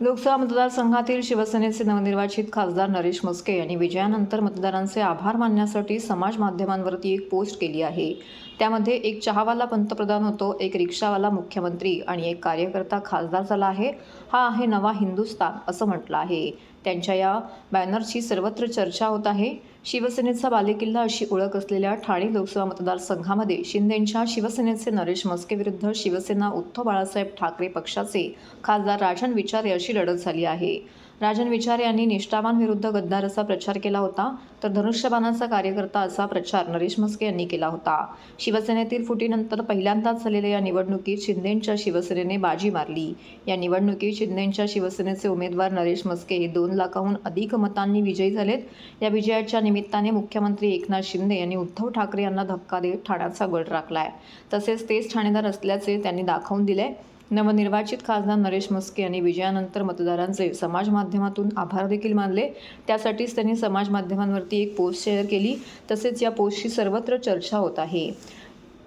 लोकसभा मतदारसंघातील शिवसेनेचे नवनिर्वाचित खासदार नरेश मस्के यांनी विजयानंतर मतदारांचे आभार मानण्यासाठी समाज माध्यमांवरती एक पोस्ट केली आहे. त्यामध्ये एक चहावाला पंतप्रधान होतो एक रिक्षावाला मुख्यमंत्री आणि एक कार्यकर्ता खासदार झाला आहे. हा आहे नवा हिंदुस्तान असं म्हटलं आहे. त्यांच्या या बॅनरची सर्वत्र चर्चा होत आहे. शिवसेनेचा बालेकिल्ला अशी ओळख असलेल्या ठाणे लोकसभा मतदारसंघामध्ये शिंदेंच्या शिवसेनेचे नरेश मस्के विरुद्ध शिवसेना उद्धव बाळासाहेब ठाकरे पक्षाचे खासदार राजन विचारे अशी लढत झाली आहे. राजन विचार यांनी निष्ठावान विरुद्ध गद्दार असा प्रचार केला होता तर धनुष्यबाणाचा कार्यकर्ता असा प्रचार नरेश म्हस्के यांनी केला होता. शिवसेनेतील फुटीनंतर पहिल्यांदाच झालेल्या या निवडणुकीत शिंदेंच्या शिवसेनेने बाजी मारली. या निवडणुकीत शिंदेंच्या शिवसेनेचे उमेदवार नरेश मस्के हे दोन लाखाहून अधिक मतांनी विजयी झालेत. या विजयाच्या निमित्ताने मुख्यमंत्री एकनाथ शिंदे यांनी उद्धव ठाकरे यांना धक्का देत ठाण्याचा गड राखलाय. तसेच तेच ठाणेदार असल्याचे त्यांनी दाखवून दिले नवनिर्वाचित खासदार नरेश मस्के यांनी विजयानंतर मतदारांचे समाज माध्यमातून आभार देखील मानले. त्यासाठीच त्यांनी समाज माध्यमांवरती एक पोस्ट शेअर केली. तसेच या पोस्टची सर्वत्र चर्चा होत आहे.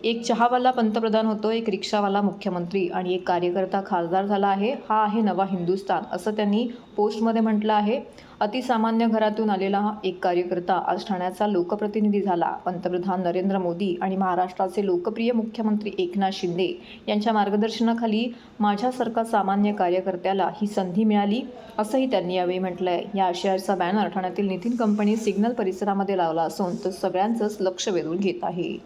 एक चहावाला पंतप्रधान होतो एक रिक्षावाला मुख्यमंत्री आणि एक कार्यकर्ता खासदार झाला आहे. हा आहे नवा हिंदुस्तान असं त्यांनी पोस्टमध्ये म्हटलं आहे. अतिसामान्य घरातून आलेला हा एक कार्यकर्ता आज ठाण्याचा लोकप्रतिनिधी झाला. पंतप्रधान नरेंद्र मोदी आणि महाराष्ट्राचे लोकप्रिय मुख्यमंत्री एकनाथ शिंदे यांच्या मार्गदर्शनाखाली माझ्यासारखा सामान्य कार्यकर्त्याला ही संधी मिळाली असंही त्यांनी यावेळी म्हटलं आहे या आशयाचा बॅनर ठाण्यातील नितीन कंपनी सिग्नल परिसरामध्ये लावला असून तो सगळ्यांचंच लक्ष वेधून घेत आहे.